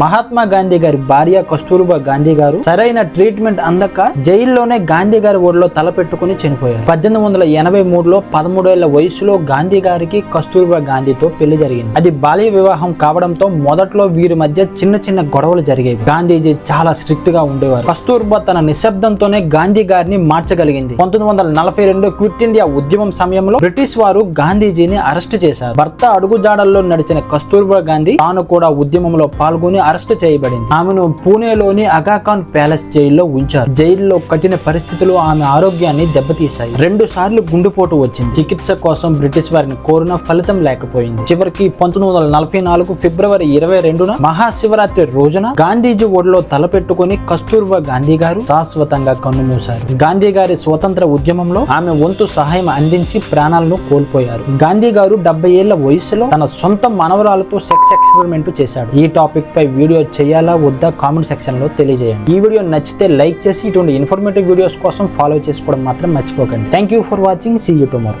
మహాత్మా గాంధీ గారి భార్య కస్తూర్బా గాంధీ గారు సరైన ట్రీట్మెంట్ అందక జైల్లోనే గాంధీ గారి ఊర్లో తలపెట్టుకుని చనిపోయారు. పద్దెనిమిది వందల ఎనభై మూడులో పదమూడేళ్ళ వయసులో గాంధీ గారికి కస్తూర్బా గాంధీతో పెళ్ళి జరిగింది. అది బాల్య వివాహం కావడంతో మొదట్లో వీరి మధ్య చిన్న చిన్న గొడవలు జరిగేవి. గాంధీజీ చాలా స్ట్రిక్ట్గా ఉండేవారు. కస్తూర్బా తన నిశ్శబ్దంతోనే గాంధీ గారిని మార్చగలిగింది. పంతొమ్మిది వందల నలభై రెండు క్విట్ ఇండియా ఉద్యమం సమయంలో బ్రిటిష్ వారు గాంధీజీని అరెస్ట్ చేశారు. భర్త అడుగుజాడల్లో నడిచిన కస్తూర్బా గాంధీ తాను కూడా ఉద్యమంలో పాల్గొని అరెస్ట్ చేయబడింది. ఆమెను పూణేలోని అగాఖాన్ ప్యాలెస్ జైల్లో ఉంచారు. జైల్లో కఠిన పరిస్థితులు ఆమె ఆరోగ్యాన్ని దెబ్బతీశాయి. రెండు సార్లు గుండెపోటు వచ్చింది. చికిత్స కోసం బ్రిటిష్ వారిని కోరిన ఫలితం లేకపోయింది. చివరికి పంతొమ్మిది వందల నలభై నాలుగు ఫిబ్రవరి ఇరవై రెండున మహాశివరాత్రి రోజున గాంధీజీ ఒడిలో తలపెట్టుకుని కస్తూర్బా గాంధీ గారు శాశ్వతంగా కన్నుమూశారు గాంధీ గారి స్వతంత్ర ఉద్యమంలో ఆమె వంతు సహాయం అందించి ప్రాణాలను కోల్పోయారు. గాంధీ గారు డెబ్బై ఏళ్ళ వయసులో తన సొంత మనవరాలతో సెక్స్ ఎక్స్పెరిమెంట్ చేశాడు. ఈ టాపిక్ పై వీడియో చేయాలా వద్దా కామెంట్ సెక్షన్లో తెలియజేయండి. ఈ వీడియో నచ్చితే లైక్ చేసి ఇటువంటి ఇన్ఫర్మేటివ్ వీడియోస్ కోసం ఫాలో చేసుకోవడం మాత్రం మర్చిపోకండి. Thank you for watching see you tomorrow